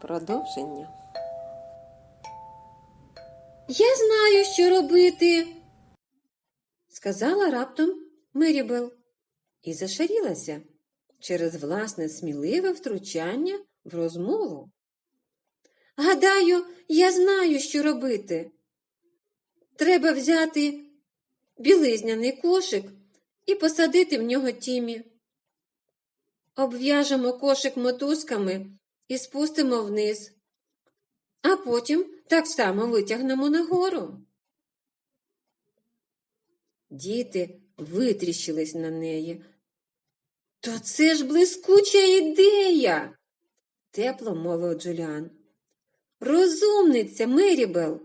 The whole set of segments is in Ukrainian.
Продовження. Я знаю, що робити, сказала раптом Мерібел і зашарілася через власне сміливе втручання в розмову. Гадаю, я знаю, що робити. Треба взяти білизняний кошик і посадити в нього тімі. Обв'яжемо кошик мотузками і спустимо вниз, а потім так само витягнемо нагору. Діти витріщились на неї. То це ж блискуча ідея, тепло мовив Джуліан. Розумниця, Мерібел.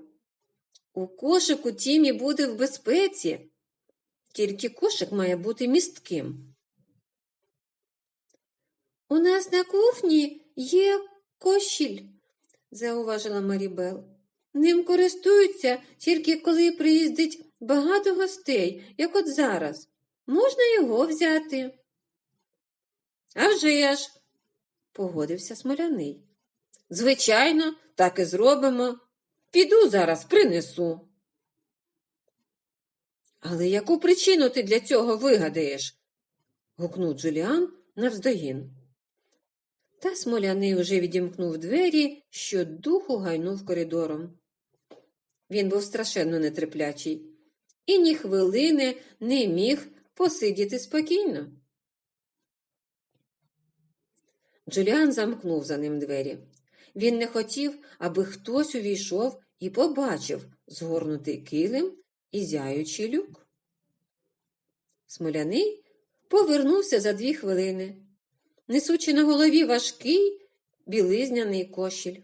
У кошику Тімі буде в безпеці, тільки кошик має бути містким. У нас на кухні є кошіль, зауважила Марібел. Ним користуються тільки коли приїздить багато гостей, як от зараз. Можна його взяти. «А вже ж!» – погодився смоляний. Звичайно, так і зробимо. Піду зараз принесу. Але яку причину ти для цього вигадаєш? гукнув Джуліан навздогін. Та смоляний уже відімкнув двері, що духу гайнув коридором. Він був страшенно нетерплячий і ні хвилини не міг посидіти спокійно. Джуліан замкнув за ним двері. Він не хотів, аби хтось увійшов і побачив згорнутий килим і зяючий люк. Смоляний повернувся за дві хвилини, несучи на голові важкий білизняний кошіль.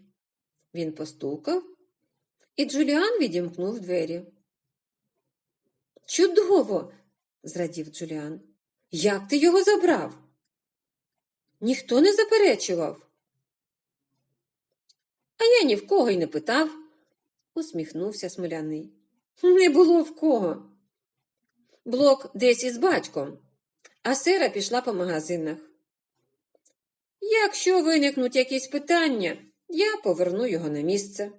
Він постукав, і Джуліан відімкнув двері. Чудово! зрадів Джуліан. Як ти його забрав? Ніхто не заперечував. А я ні в кого й не питав, усміхнувся смоляний. Не було в кого. Блок десь із батьком, а сера пішла по магазинах. Якщо виникнуть якісь питання, я поверну його на місце.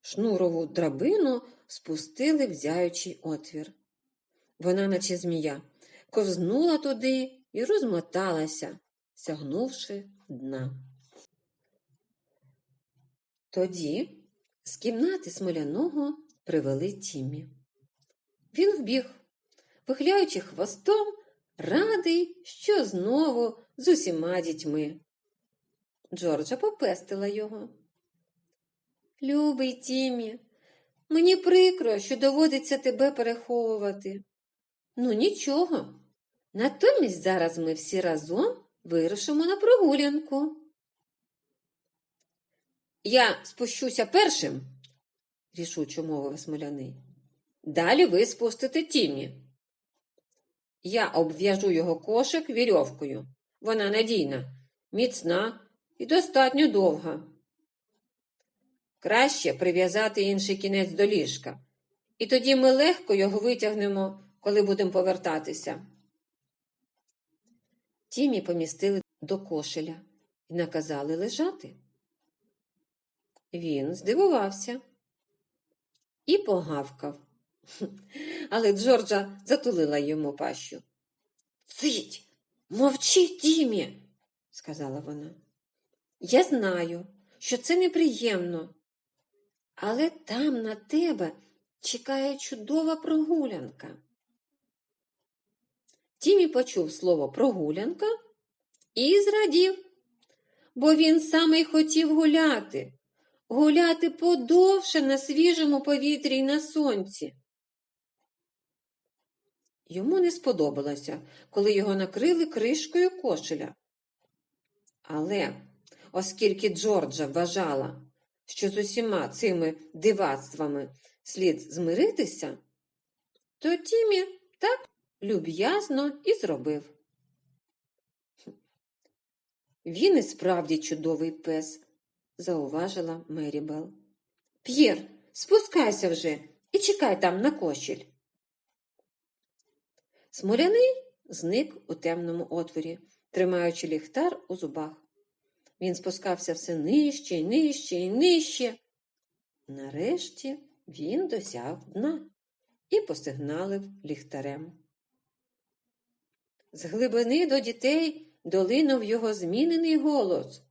Шнурову драбину спустили в отвір. Вона, наче змія, ковзнула туди і розмоталася, сягнувши дна. Тоді з кімнати смоляного привели Тімі. Він вбіг, вихляючи хвостом, радий, що знову з усіма дітьми. Джорджа попестила його. Любий Тімі, мені прикро, що доводиться тебе переховувати. Ну, нічого. Натомість зараз ми всі разом вирушимо на прогулянку. Я спущуся першим, рішуче мовив смоляний. Далі ви спустите Тімі. Я обв'яжу його кошик вірьовкою. Вона надійна, міцна і достатньо довга. Краще прив'язати інший кінець до ліжка, і тоді ми легко його витягнемо, коли будемо повертатися. Тімі помістили до кошеля і наказали лежати. Він здивувався і погавкав. Але Джорджа затулила йому пащу. Цить, мовчи, Тімі, сказала вона. Я знаю, що це неприємно, але там на тебе чекає чудова прогулянка. Тімі почув слово прогулянка і зрадів, бо він саме й хотів гуляти, гуляти подовше на свіжому повітрі й на сонці. Йому не сподобалося, коли його накрили кришкою кошеля. Але, оскільки Джорджа вважала, що з усіма цими дивацтвами слід змиритися, то Тімі так люб'язно і зробив. Він і справді чудовий пес, зауважила Мерібел. П'єр, спускайся вже і чекай там на кошель. Смоляний зник у темному отворі, тримаючи ліхтар у зубах. Він спускався все нижче і нижче і нижче. Нарешті він досяг дна і посигналив ліхтарем. З глибини до дітей долинув його змінений голос.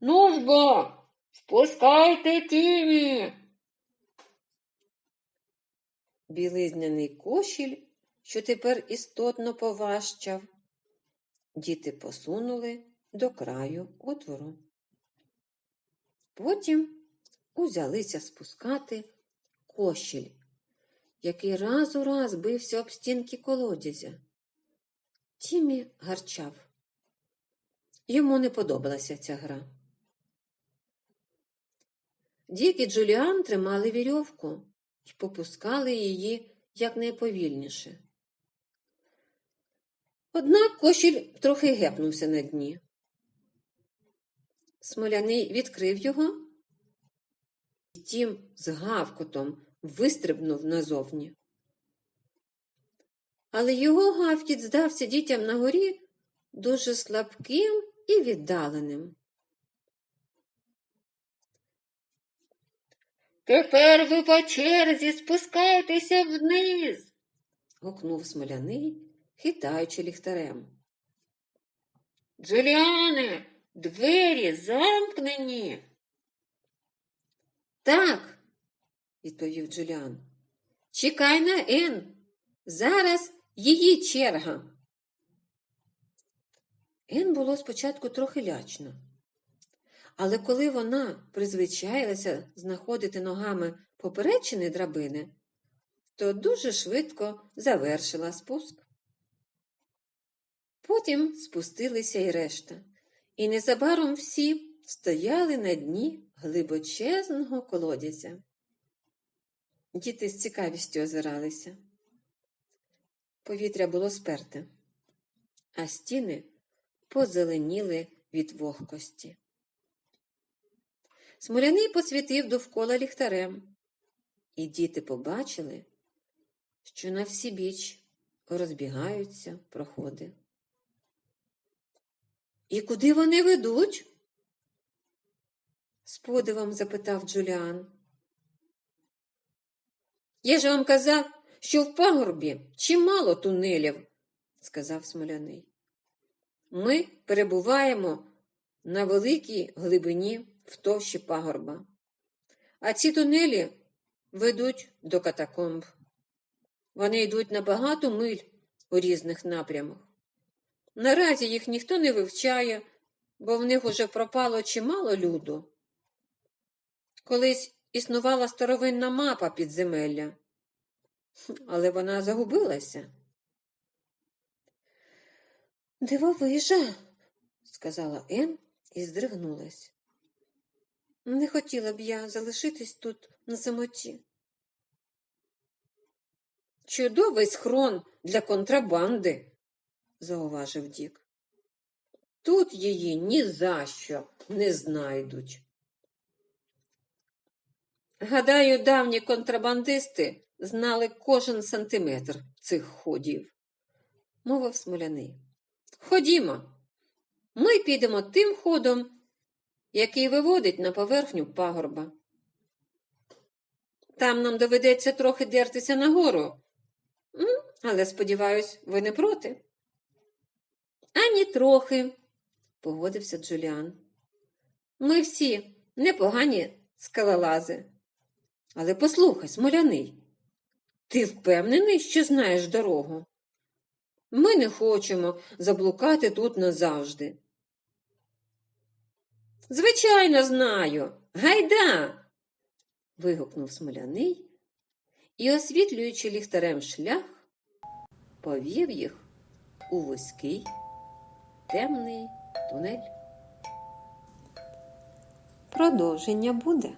Ну ж бо, спускайте тіні. Білизняний кошіль, що тепер істотно поважчав. Діти посунули до краю отвору. Потім узялися спускати кошіль, який раз у раз бився об стінки колодязя. Тімі гарчав. Йому не подобалася ця гра. Дік і Джуліан тримали вірьовку і попускали її якнайповільніше. Однак кошіль трохи гепнувся на дні. Смоляний відкрив його, і тім з гавкотом вистрибнув назовні. Але його гавкіт здався дітям на горі дуже слабким і віддаленим. Тепер ви по черзі спускайтеся вниз. гукнув смоляний, хитаючи ліхтарем. Джуліане, двері замкнені. Так, відповів Джуліан. Чекай на Ен. Зараз її черга. Ен було спочатку трохи лячно. Але коли вона призвичаїлася знаходити ногами поперечини драбини, то дуже швидко завершила спуск. Потім спустилися й решта, і незабаром всі стояли на дні глибочезного колодязя. Діти з цікавістю озиралися. Повітря було сперте, а стіни позеленіли від вогкості. Смоляний посвітив довкола ліхтарем, і діти побачили, що на всі біч розбігаються проходи. І куди вони ведуть? з подивом запитав Джуліан. Я ж вам казав, що в пагорбі чимало тунелів, сказав Смоляний. Ми перебуваємо на великій глибині в товщі пагорба, а ці тунелі ведуть до катакомб. Вони йдуть на багато миль у різних напрямах. Наразі їх ніхто не вивчає, бо в них уже пропало чимало люду. Колись існувала старовинна мапа підземелля, але вона загубилася. Дивовижа, сказала Ен і здригнулась. Не хотіла б я залишитись тут на самоті. Чудовий схрон для контрабанди, зауважив Дік. Тут її ні за що не знайдуть. Гадаю, давні контрабандисти знали кожен сантиметр цих ходів, мовив смоляний. Ходімо, ми підемо тим ходом, який виводить на поверхню пагорба. Там нам доведеться трохи дертися нагору, але, сподіваюсь, ви не проти. Ані трохи, погодився Джуліан. Ми всі непогані скалолази. Але послухай, смоляний, ти впевнений, що знаєш дорогу? Ми не хочемо заблукати тут назавжди. Звичайно, знаю. Гайда. вигукнув смоляний і, освітлюючи ліхтарем шлях, повів їх у вузький темний тунель. Продовження буде.